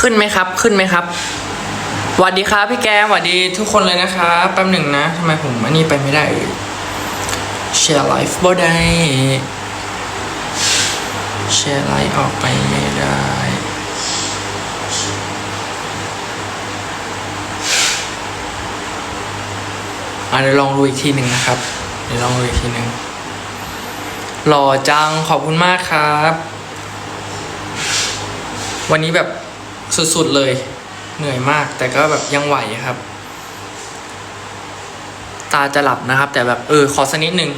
ขึ้นไหมครับ ขึ้นไหมครับสวัสดีครับพี่แกสวัสดีทุกคนเลยนะครับแป๊บหนึ่งนะทำไมผมอันนี้ไปไม่ได้เอ่ยแชร์ไลฟ์บ่ได้แชร์ไลฟ์ออกไปไม่ได้อะเดี๋ยวลองดูอีกทีหนึ่งนะครับ เดี๋ยวลองดูอีกทีหนึ่งหล่อจังขอบคุณมากครับ วันนี้แบบ สุดๆเลย เหนื่อยมาก แต่ก็แบบยังไหวครับ ตาจะหลับนะครับ แต่แบบเออขอสักนิดหนึ่ง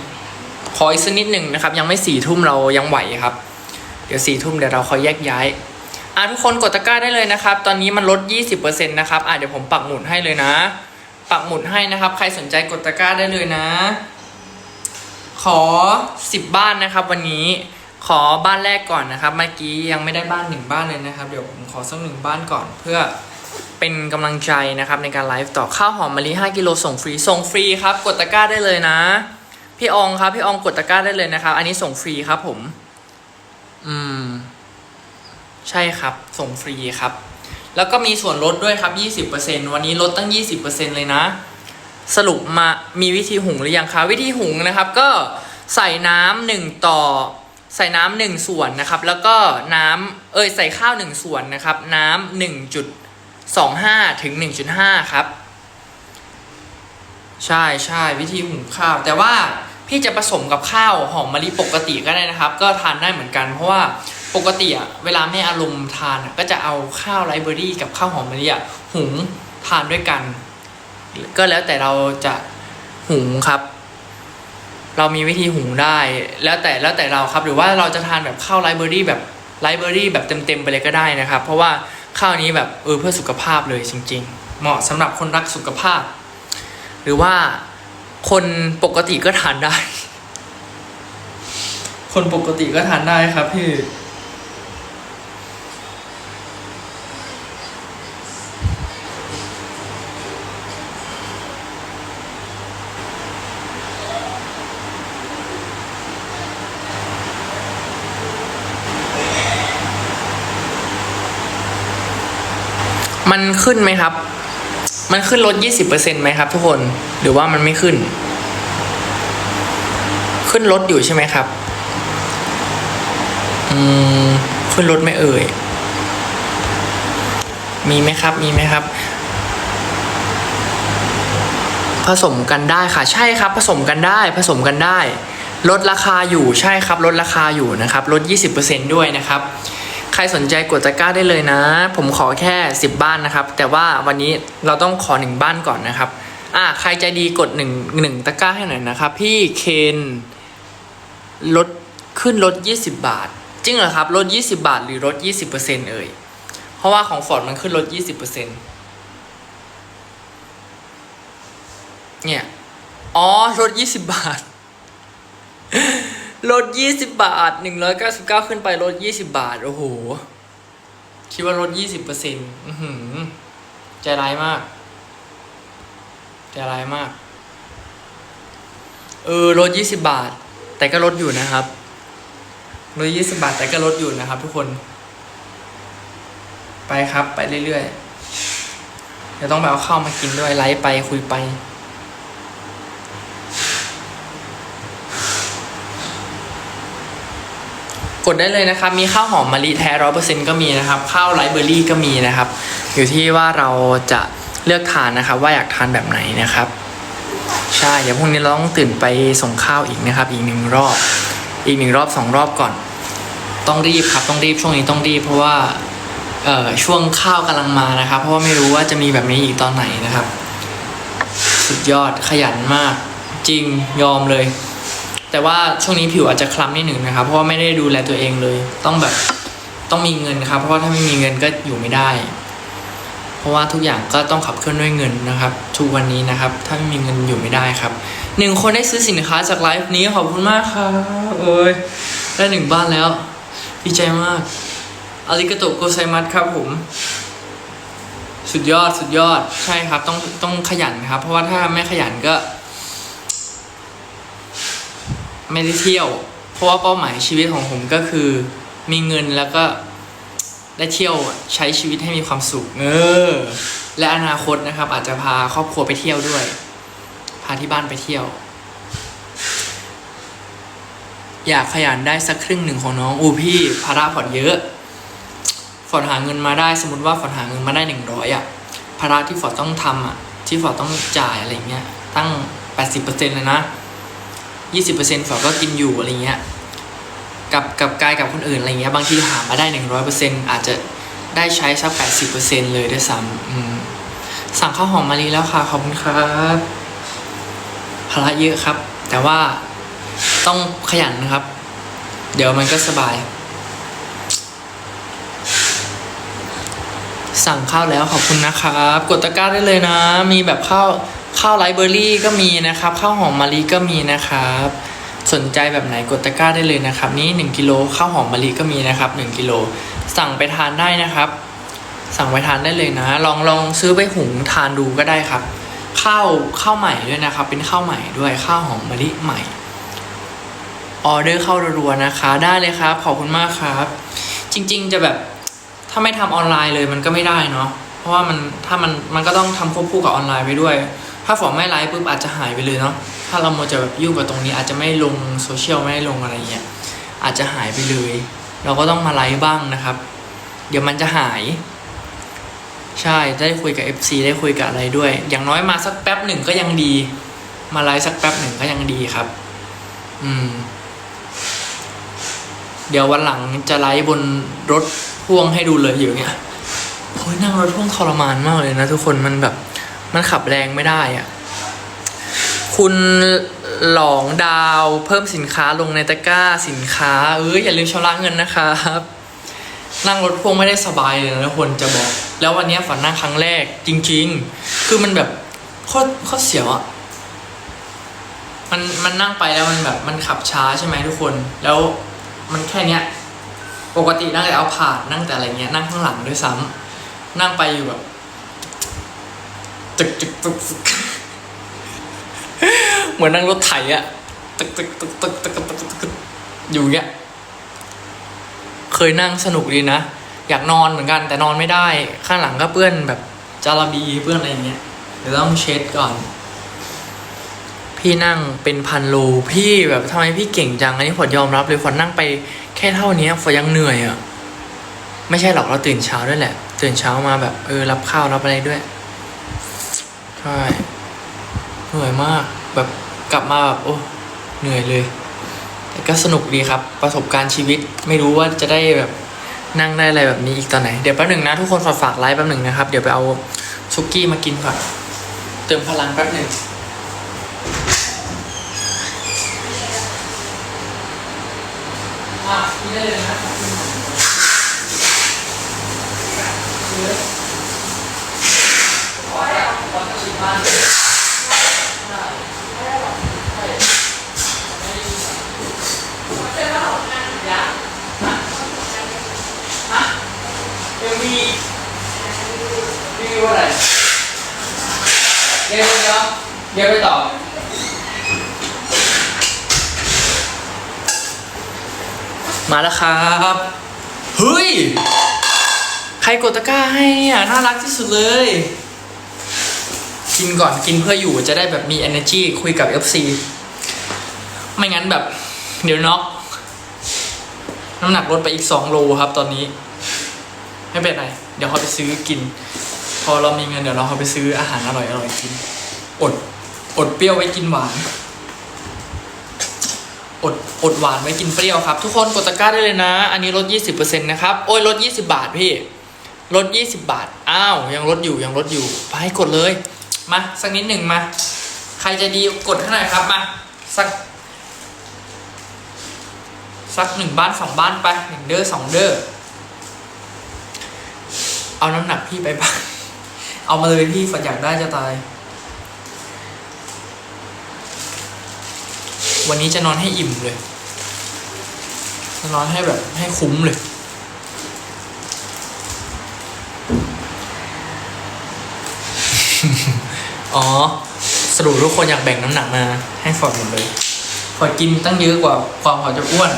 ขออีกสักนิดหนึ่งนะครับ ยังไม่สี่ทุ่มเรายังไหวครับ เดี๋ยวสี่ทุ่มเดี๋ยวเราคอแยกย้ายอะทุกคนกดตะกร้าได้เลยนะครับ ตอนนี้มันลด 20%นะครับอะเดี๋ยวผมปักหมุดให้เลยนะ ปักหมุดให้นะครับ ใครสนใจกดตะกร้าได้เลยนะ ขอ 10 บ้านนะครับ วันนี้ ขอบ้านแรกก่อนนะครับ เมื่อกี้ยังไม่ได้บ้านหนึ่งบ้านเลยนะครับ เดี๋ยวผมขอสักหนึ่งบ้านก่อนเพื่อเป็นกำลังใจนะครับในการไลฟ์ต่อข้าวหอมมะลิ5กิโลส่งฟรีส่งฟรีครับ กดตะกร้าได้เลยนะ พี่อองครับพี่อองกดตะกร้าได้เลยนะครับ อันนี้ส่งฟรีครับผม อืม ใช่ครับ ส่งฟรีครับ แล้วก็มีส่วนลดด้วยครับ 20%วันนี้ลดตั้ง 20%เลยนะ สรุปมามีวิธีหุงหรือยังคะวิธีหุงนะครับ ก็ใส่น้ำหนึ่งต่อ ใส่น้ำหนึ่งส่วนนะครับ แล้วก็น้ำเอยใส่ข้าวหนึ่งส่วนนะครับ น้ำหนึ่งจุดสองห้าถึงหนึ่งจุดห้าครับ ใช่ใช่วิธีหุงข้าว แต่ว่าพี่จะผสมกับข้าวหอมมะลิปกติก็ได้นะครับ ก็ทานได้เหมือนกัน เพราะว่าปกติอะเวลาแม่อารมณ์ทานอะก็จะเอาข้าวไรเบอรี่กับข้าวหอมมะลิอะหุงทานด้วยกัน ก็แล้วแต่เราจะหุงครับ เรามีวิธีหุงได้ แล้วแต่แล้วแต่เราครับ หรือว่าเราจะทานแบบข้าวไรเบอรี่แบบไรเบอรี่แบบเต็มๆไปเลยก็ได้นะครับ เพราะว่าข้าวนี้แบบเออเพื่อสุขภาพเลยจริง ๆ เหมาะสำหรับคนรักสุขภาพ หรือว่าคนปกติก็ทานได้ คนปกติก็ทานได้ครับพี่ มันขึ้นไหมครับ มันขึ้นลดยี่สิบเปอร์เซ็นไหมครับ ทุกคนหรือว่ามันไม่ขึ้น ขึ้นลดอยู่ใช่ไหมครับ อืม ขึ้นลดไม่เอ่ย มีไหมครับ มีไหมครับ ผสมกันได้ค่ะ ใช่ครับ ผสมกันได้ ผสมกันได้ ลดราคาอยู่ ใช่ครับ ลดราคาอยู่นะครับ ลด 20%ด้วยนะครับ ใครสนใจกดตะกร้าได้เลยนะ ผมขอแค่ 10 บ้านนะครับ แต่ว่าวันนี้เราต้องขอ 1 บ้านก่อนนะครับอ่าใครใจดีกด1 1ตะกร้าให้หน่อยนะครับ พี่เคนลดขึ้นลด 20 บาท จริงเหรอครับลด 20 บาท หรือลด 20%เอ่ยเพราะว่าของฟอร์ดมันขึ้นลด 20%เนี่ย อ๋อลด 20 บาท ลด 20 บาท 199 ขึ้นไปลด 20 บาท โอ้โห คิดว่าลด 20%อื้อหือ ใจร้ายมาก ใจร้ายมาก เออ ลด 20 บาท แต่ก็ลดอยู่นะครับ ลด 20 บาท แต่ก็ลดอยู่นะครับ ทุกคน ไปครับ ไปเรื่อยๆ เดี๋ยวต้องไปเอาข้าวมากินด้วย ไลฟ์ไปคุยไป ดได้เลยนะครับ มีข้าวหอมมะลิแท้ร้อยเปอร์เซ็นต์ก็มีนะครับ ข้าวไรเบอรี่ก็มีนะครับ อยู่ที่ว่าเราจะเลือกทานนะครับ ว่าอยากทานแบบไหนนะครับ ใช่เดี๋ยวพรุ่งนี้เราต้องตื่นไปส่งข้าวอีกนะครับ อีกหนึ่งรอบ อีกหนึ่งรอบสองรอบก่อน ต้องรีบครับ ต้องรีบช่วงนี้ต้องรีบเพราะว่าเอ่อช่วงข้าวกำลังมานะครับ เพราะว่าไม่รู้ว่าจะมีแบบนี้อีกตอนไหนนะครับ สุดยอดขยันมาก จริงยอมเลย แต่ว่าช่วงนี้ผิวอาจจะคล้ำนิดหนึ่งนะครับ เพราะว่าไม่ได้ดูแลตัวเองเลย ต้องแบบต้องมีเงินครับ เพราะว่าถ้าไม่มีเงินก็อยู่ไม่ได้ เพราะว่าทุกอย่างก็ต้องขับเคลื่อนด้วยเงินนะครับทุกวันนี้นะครับ ถ้าไม่มีเงินอยู่ไม่ได้ครับหนึ่งคนได้ซื้อสินค้าจากไลฟ์นี้ขอบคุณมากครับเอ้ยได้หนึ่งบ้านแล้วดีใจมากอาริกาโตโกไซมัสครับผม สุดยอดสุดยอดใช่ครับ ต้องต้องขยันครับ เพราะว่าถ้าไม่ขยันก็ ไม่ได้เที่ยว เพราะว่าเป้าหมายชีวิตของผมก็คือ มีเงินแล้วก็ได้เที่ยวใช้ชีวิตให้มีความสุขเออและอนาคตนะครับ อาจจะพาครอบครัวไปเที่ยวด้วย พาที่บ้านไปเที่ยว อยากขยันได้สักครึ่งหนึ่งของน้องอูพี่ภาระผ่อนเยอะฝอดหาเงินมาได้สมมติว่าฝอดหาเงินมาได้หนึ่งร้อยอะภาระที่ฝอดต้องทำอะที่ฝอดต้องจ่ายอะไรเงี้ยตั้งแปดสิบเปอร์เซ็นต์เลยนะ ยี่สิบเปอร์เซ็นต์ฝอดก็กินอยู่อะไรเงี้ยกับกับกายกับคนอื่นอะไรเงี้ยบางทีหามาได้หนึ่งร้อยเปอร์เซ็นต์อาจจะได้ใช้สักแปดสิบเปอร์เซ็นต์เลยด้วยซ้ำสั่งข้าวหอมมะลิแล้วค่ะขอบคุณครับภาระเยอะครับ แต่ว่าต้องขยันนะครับ เดี๋ยวมันก็สบาย สั่งข้าวแล้วขอบคุณนะครับ กดตะกร้าได้เลยนะ มีแบบข้าว ข้าวไรเบอร์รี่ก็มีนะครับข้าวหอมมะลิก็มีนะครับ สนใจแบบไหนกดตะกร้าได้เลยนะครับ นี่1กิโลข้าวหอมมะลิก็มีนะครับ1กิโลสั่งไปทานได้นะครับ สั่งไปทานได้เลยนะ ลองลองซื้อไปหุงทานดูก็ได้ครับ ข้าวข้าวใหม่ด้วยนะครับ เป็นข้าวใหม่ด้วยข้าวหอมมะลิใหม่ออเดอร์เข้ารัวๆนะคะ ได้เลยครับขอบคุณมากครับ จริง ๆ จะแบบถ้าไม่ทำออนไลน์เลยมันก็ไม่ได้เนาะเพราะว่ามันถ้ามันมันก็ต้องทำควบคู่กับออนไลน์ไปด้วย ถ้าฝอมไม่ไลฟ์ปุ๊บอาจจะหายไปเลยเนาะถ้าเราโมจะแบบยุ่งกับตรงนี้อาจจะไม่ลงโซเชียลไม่ลงอะไรเงี้ยอาจจะหายไปเลย เราก็ต้องมาไลฟ์บ้างนะครับ เดี๋ยวมันจะหาย ใช่ได้คุยกับ FC ได้คุยกับอะไรด้วย อย่างน้อยมาสักแป๊บหนึ่งก็ยังดี มาไลฟ์สักแป๊บหนึ่งก็ยังดีครับ อืม เดี๋ยววันหลังจะไลฟ์บนรถพ่วงให้ดูเลยอยู่เงี้ยโอ้ยนั่งรถพ่วงทรมานมากเลยนะทุกคนมันแบบ มันขับแรงไม่ได้อะคุณหลองดาวเพิ่มสินค้าลงในตะกร้าสินค้า เอ้ยอย่าลืมชำระเงินนะครับนั่งรถพ่วงไม่ได้สบายเลยนะทุกคนจะบอก แล้ววันนี้ฝันนั่งครั้งแรก จริง ๆ คือมันแบบโคตรโคตรเสียวอะมันมันนั่งไปแล้วมันแบบมันขับช้าใช่ไหมทุกคน แล้วมันแค่เนี้ย ปกตินั่งแต่เอาผ่านนั่งแต่อะไรเงี้ยนั่งข้างหลังด้วยซ้ำนั่งไปอยู่แบบึกตึกตึกเหมือนนั่งรถไถอะตึกตึกตึกตึกตึกตึกตึกอยู่เงี้ยเคยนั่งสนุกดีนะ อยากนอนเหมือนกันแต่นอนไม่ได้ ข้างหลังก็เปื้อนแบบจาระบีเปื้อนอะไรเงี้ยเดี๋ยวต้องเช็ดก่อน พี่นั่งเป็นพันโลพี่แบบทำไมพี่เก่งจังอันนี้ผมยอมรับเลยฝนนั่งไปแค่เท่านี้ฝนยังเหนื่อยอะ่ะไม่ใช่หรอกเราตื่นเช้าด้วยแหละ ตื่นเช้ามาแบบเออรับข้าวรับอะไรด้วย ใช่เหนื่อยมากแบบกลับมาแบบโอ้เหนื่อยเลย แต่ก็สนุกดีครับ ประสบการณ์ชีวิตไม่รู้ว่าจะได้แบบนั่งได้อะไรแบบนี้อีกตอนไหน เดี๋ยวแป๊บหนึ่งนะทุกคนฝากฝากไลฟ์แป๊บหนึ่งนะครับ เดี๋ยวไปเอาซุกี้มากินก่อนเติมพลังแป๊บหนึ่ง อะนี่ได้เลยนะครับเอ็มวีรีวิวอะไรเดี๋ยวเดี๋ยว เดี๋ยวไปต่อมาแล้วครับเฮ้ยใครกดตะกร้าให้เนี่ยน่ารักที่สุดเลย กินก่อนกินเพื่ออยู่จะได้แบบมี energy คุยกับ FC ไม่งั้นแบบ เดี๋ยวน็อกน้ำหนักลดไปอีก 2 โลครับตอนนี้ ไม่เป็นไร เดี๋ยวเขาไปซื้อกิน พอเรามีเงินเดี๋ยวเราเขาไปซื้ออาหารอร่อยอร่อยกิน อด อดเปรี้ยวไว้กินหวาน อดอดหวานไว้กินเปรี้ยวครับ ทุกคนกดตะกร้าได้เลยนะ อันนี้ลด 20%นะครับ โอ้ยลด 20 บาทพี่ลด 20 บาท อ้าว ยังลดอยู่ยังลดอยู่ ไปกดเลย มา สักนิดหนึ่งมา ใครจะดีกดให้หน่ครับมา สัก สักหนึ่งบ้านสองบ้านไปหนึ่งเด้อสองเด้อเอาน้ำหนักพี่ไปบ้างเอามาเลยพี่ฝันอยากได้จะตาย วันนี้จะนอนให้อิ่มเลย จะนอนให้แบบให้คุ้มเลย อ๋อ สรุปทุกคนอยากแบ่งน้ำหนักมา ให้ฟอร์ดหมดเลยฟอร์ดกินตั้งเยอะกว่าความฟอจะอ้วน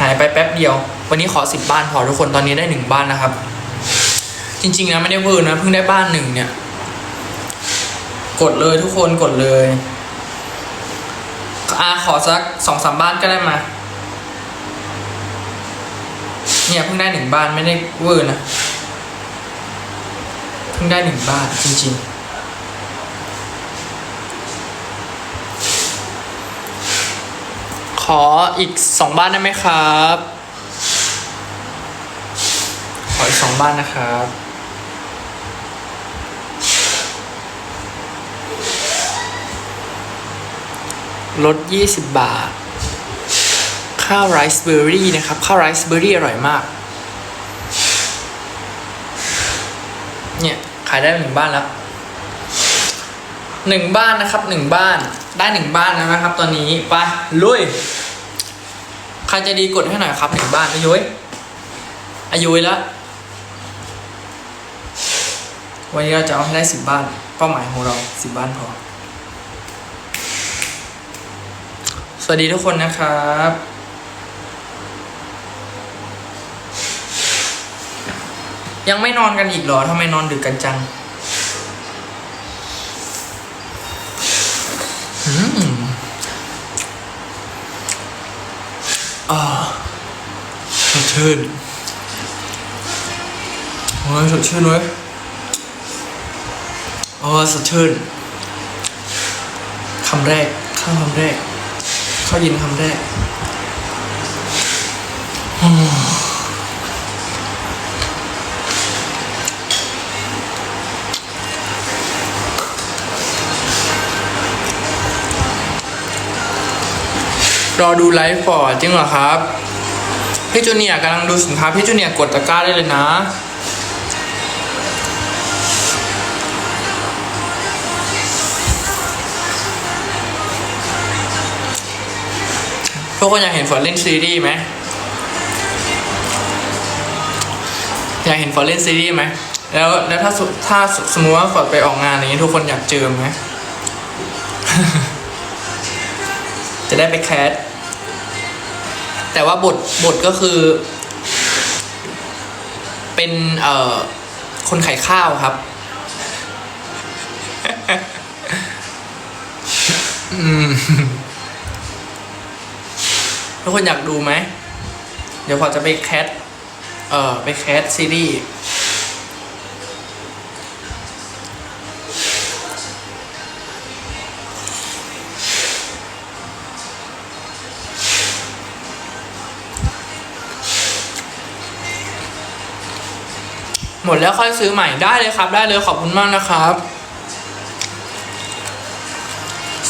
หายไปแป๊บเดียว วันนี้ขอสิบบ้านพอทุกคนตอนนี้ได้หนึ่งบ้านนะครับ จริงๆนะไม่ได้เวอร์นะเพิ่งได้บ้านหนึ่งเนี่ย กดเลยทุกคนกดเลย อาขอสักสองสามบ้านก็ได้มา เนี่ยเพิ่งได้หนึ่งบ้านไม่ได้เวอร์นะ เพิ่งได้หนึ่งบ้านจริงๆขออีกสองบ้านได้ไหมครับ ขออีกสองบ้านนะครับ ลด 20 บาท ข้าวไรซ์เบอร์รี่นะครับ ข้าวไรซ์เบอร์รี่อร่อยมาก เนี่ย ขายได้หนึ่งบ้านแล้วหนึ่งบ้านนะครับหนึ่งบ้านได้หนึ่งบ้านแล้วนะครับ ตอนนี้ไปลุยใครจะดีกดให้หน่อยครับหนึ่งบ้านอายุยอายุยแล้ววันนี้เราจะเอาให้ได้สิบบ้าน เป้าหมายของเราสิบบ้านพอ ส วัสดีทุกคนนะครับยังไม่นอนกันอีกเหรอ ทำไมนอนดึกกันจัง อืมอ่าสดชื่นโอ้ยสดชื่นเว้ยโอ้สดชื่น คำแรก ข้าวคำแรก ข้าวเย็นคำแรกรอดูไลฟ์ฟอร์ดจริงเหรอครับ พี่จูเนียร์กำลังดูสินค้า พี่จูเนียร์กดตะกร้าได้เลยนะ ทุกคนอยากเห็นฝนเล่นซีรีส์ไหมอยากเห็นฝนเล่นซีรีส์ไหมแล้วแล้วถ้าถ้าสมมติว่าฝนไปออกงานอย่างนี้ทุกคนอยากเจอไหมจะได้ไปแคสแต่ว่าบทบทก็คือ เป็นเอ่อคนขายข้าวครับ อืม กคนอยากดูไหม เดี๋ยวพอจะไปแคสเอ่อไปแคสซีรีส์หมดแล้วค่อยซื้อใหม่ได้เลยครับ ได้เลยขอบคุณมากนะครับ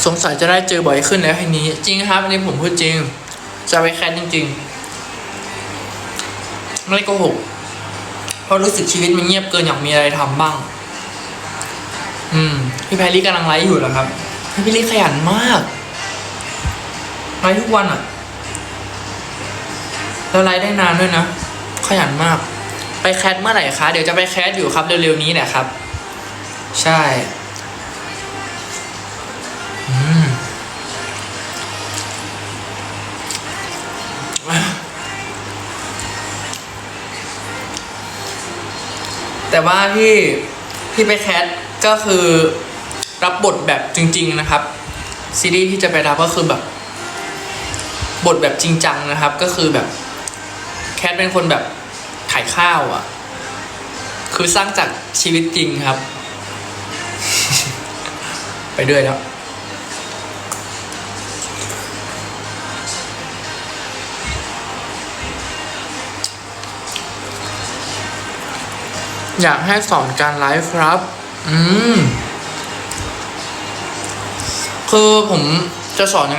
สงสัยจะได้เจอบ่อยขึ้นแล้วทีนี้ จริงครับอันนี้ผมพูดจริง จะไปแคสจริงๆ ไม่โกหก เพราะรู้สึกชีวิตมันเงียบเกินอยากมีอะไรทำบ้าง อืม พี่แพรรี่กำลังไลฟ์อยู่เหรอครับ พี่แพรรี่ขยันมาก ไลฟ์ทุกวันอะแล้วไลฟ์ได้นานด้วยนะ ขยันมาก ไปแคสเมื่อไหร่คะ เดี๋ยวจะไปแคสอยู่ครับเร็วๆนี้แหละครับ ใช่ แต่ว่าที่ที่ไปแคสก็คือรับบทแบบจริง ๆนะครับ ซีรีส์ที่จะไปรับก็คือแบบ บทแบบจริงจังนะครับ ก็คือแบบแคทเป็นคนแบบขายข้าวอะ่ะ คือสร้างจากชีวิตจริงครับ ไปด้วยแล้ว อยากให้สอนการไลฟ์ครับ อืม คือผมจะสอนยังไง